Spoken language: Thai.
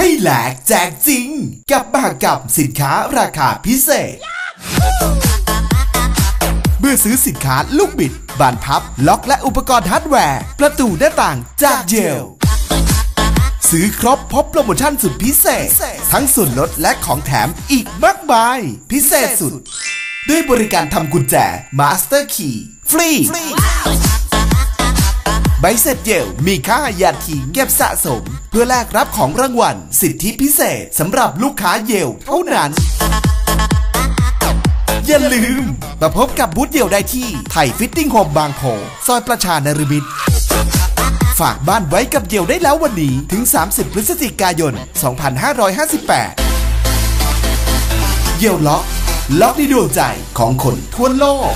ให้แหลกแจกจริง กับมหกรรมสินค้าราคาพิเศษ เมื่อซื้อสินค้าลูกบิด บานพับ ล็อกและอุปกรณ์ฮาร์ดแวร์ ประตูหน้าต่างจากเจลซื้อครบพบโปรโมชั่นสุดพิเศษ ทั้งส่วนลดและของแถมอีกมากมาย พิเศษสุด ด้วยบริการทำกุญแจ Master Key ฟรี ใบเสร็จเยลมีค่าหยาดทิ้งเก็บสะสม เพื่อแลกรับของรางวัล สิทธิพิเศษสำหรับลูกค้าเยลเท่านั้น อย่าลืม มาพบกับบูธเดียวได้ที่ไทยฟิตติ้งโฮมบางโพซอยประชานรมิตรฝากบ้านไว้กับเดี่ยวได้แล้ววันนี้ถึง 30 พฤศจิกายน 2558เยี่ยวล็อกล็อกในดวงใจของคนทั่วโลก